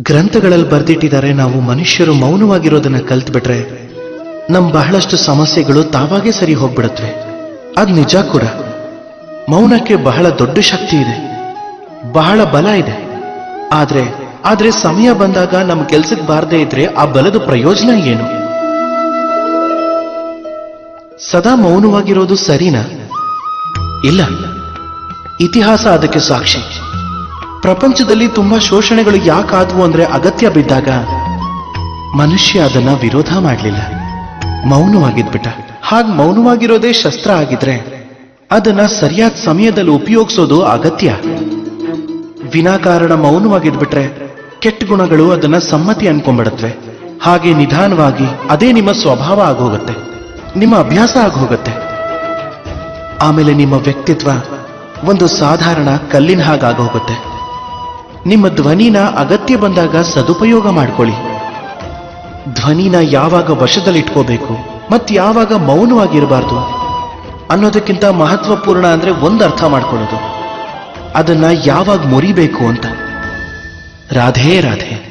ಗ್ರಂಥಗಳಲ್ಲಿ ಬರೆದಿಟ್ಟಿದ್ದಾರೆ, ನಾವು ಮನುಷ್ಯರು ಮೌನವಾಗಿರೋದನ್ನ ಕಲ್ತ್ಬಿಟ್ರೆ ನಮ್ ಬಹಳಷ್ಟು ಸಮಸ್ಯೆಗಳು ತಾವಾಗೇ ಸರಿ ಹೋಗ್ಬಿಡತ್ವೆ. ಅದ್ ನಿಜ ಕೂಡ. ಮೌನಕ್ಕೆ ಬಹಳ ದೊಡ್ಡ ಶಕ್ತಿ ಇದೆ. ಬಹಳ ಬಲ ಇದೆ. ಆದ್ರೆ ಆದ್ರೆ ಸಮಯ ಬಂದಾಗ ನಮ್ ಕೆಲ್ಸಕ್ಕೆ ಬಾರದೇ ಇದ್ರೆ ಆ ಬಲದ ಪ್ರಯೋಜನ ಏನು? ಸದಾ ಮೌನವಾಗಿರೋದು ಸರಿನಾ? ಇಲ್ಲ. ಇತಿಹಾಸ ಅದಕ್ಕೆ ಸಾಕ್ಷಿ. ಪ್ರಪಂಚದಲ್ಲಿ ತುಂಬಾ ಶೋಷಣೆಗಳು ಯಾಕಾದವು ಅಂದ್ರೆ ಅಗತ್ಯ ಬಿದ್ದಾಗ ಮನುಷ್ಯ ಅದನ್ನ ವಿರೋಧ ಮಾಡಲಿಲ್ಲ. ಮೌನವಾಗಿದ್ಬಿಟ್ಟ. ಹಾಗೆ ಮೌನವಾಗಿರೋದೇ ಶಸ್ತ್ರ ಆಗಿದ್ರೆ ಅದನ್ನ ಸರಿಯಾದ ಸಮಯದಲ್ಲಿ ಉಪಯೋಗಿಸೋದು ಅಗತ್ಯ. ವಿನಾಕಾರಣ ಮೌನವಾಗಿದ್ಬಿಟ್ರೆ ಕೆಟ್ಟ ಗುಣಗಳು ಅದನ್ನ ಸಮ್ಮತಿ ಅನ್ಕೊಂಡ್ಬಿಡತ್ವೆ. ಹಾಗೆ ನಿಧಾನವಾಗಿ ಅದೇ ನಿಮ್ಮ ಸ್ವಭಾವ ಆಗೋಗುತ್ತೆ. ನಿಮ್ಮ ಅಭ್ಯಾಸ ಆಗೋಗುತ್ತೆ. ಆಮೇಲೆ ನಿಮ್ಮ ವ್ಯಕ್ತಿತ್ವ ಒಂದು ಸಾಧಾರಣ ಕಲ್ಲಿನ ಹಾಗಾಗೋಗುತ್ತೆ ನಿಮ್ಮ ಧ್ವನಿನ ಅಗತ್ಯ ಬಂದಾಗ ಸದುಪಯೋಗ ಮಾಡ್ಕೊಳ್ಳಿ. ಧ್ವನಿನ ಯಾವಾಗ ವಶದಲ್ಲಿಟ್ಕೋಬೇಕು ಮತ್ತೆ ಯಾವಾಗ ಮೌನವಾಗಿರಬಾರ್ದು ಅನ್ನೋದಕ್ಕಿಂತ ಮಹತ್ವಪೂರ್ಣ ಅಂದ್ರೆ ಒಂದು ಅರ್ಥ ಮಾಡ್ಕೊಳ್ಳೋದು. ಅದನ್ನ ಯಾವಾಗ ಮುರಿಬೇಕು ಅಂತ. ರಾಧೇ, ರಾಧೆ.